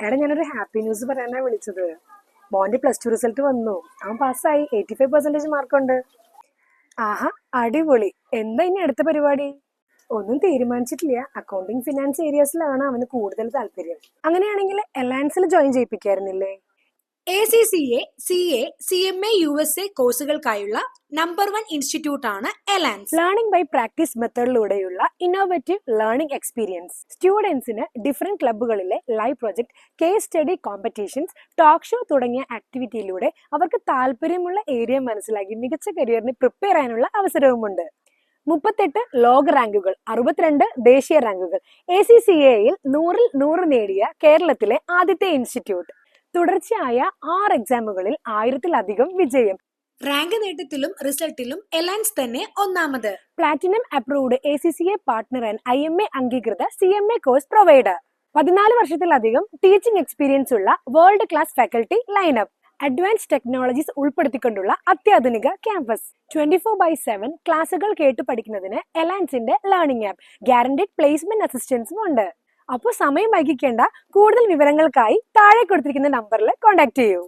എടാ ഞാനൊരു happy news പറയാനാണ് വിളിച്ചത്. മോന്റെ പ്ലസ് ടു റിസൾട്ട് വന്നു. അവൻ പാസ്സായി. എയ്റ്റി ഫൈവ് പെർസെന്റേജ് മാർക്കുണ്ട്. ആഹാ അടിപൊളി. എന്താ ഇനി അടുത്ത പരിപാടി? ഒന്നും തീരുമാനിച്ചിട്ടില്ല. അക്കൗണ്ടിങ് ഫിനാൻസ് ഏരിയസിലാണ് അവന് കൂടുതൽ താല്പര്യം. അങ്ങനെയാണെങ്കിൽ അലയൻസിൽ join ചെയ്യിപ്പിക്കായിരുന്നില്ലേ? A C C A C A C M A U S A കോഴ്സുകൾക്കായുള്ള number one institute ആണ് എലാൻസ് ലേണിംഗ് ബൈ പ്രാക്ടീസ് മെത്തേഡിലൂടെയുള്ള ഇന്നോവേറ്റീവ് ലേണിംഗ് എക്സ്പീരിയൻസ് സ്റ്റുഡൻസിന് different ക്ലബ്ബുകളിലെ live project case study competitions talk show തുടങ്ങിയ ആക്ടിവിറ്റിയിലൂടെ അവർക്ക് താല്പര്യമുള്ള ഏരിയ മനസ്സിലാക്കി മികച്ച കരിയറിന് prepare ചെയ്യാനുള്ള അവസരവുമുണ്ട്. മുപ്പത്തെട്ട് ലോക റാങ്കുകൾ അറുപത്തിരണ്ട് ദേശീയ റാങ്കുകൾ എ സി സി എയിൽ നൂറിൽ നൂറ് നേടിയ കേരളത്തിലെ ആദ്യത്തെ ഇൻസ്റ്റിറ്റ്യൂട്ട് തുടർച്ചയായ ആറ് എക്സാമുകളിൽ ആയിരത്തിലധികം വിജയം. റാങ്ക് നേട്ടത്തിലും റിസൾട്ടിലും എലാൻസ് തന്നെ ഒന്നാമത്. Platinum approved A C C A partner and I M A അംഗീകൃത C M A course provider പതിനാല് വർഷത്തിലധികം ടീച്ചിങ് എക്സ്പീരിയൻസ് ഉള്ള world class faculty lineup advance technologies ഉൾപ്പെടുത്തിക്കൊണ്ടുള്ള അത്യാധുനിക campus twenty four by seven ക്ലാസുകൾ കേട്ടു പഠിക്കുന്നതിന് എലാൻസിന്റെ ലേണിംഗ് ആപ്പ് ഗ്യാരണ്ടീഡ് പ്ലേസ്മെന്റ് അസിസ്റ്റൻസും ഉണ്ട്. അപ്പോൾ സമയം വൈകിക്കേണ്ട കൂടുതൽ വിവരങ്ങൾക്കായി താഴെ കൊടുത്തിരിക്കുന്ന നമ്പറിൽ കോൺടാക്ട് ചെയ്യൂ.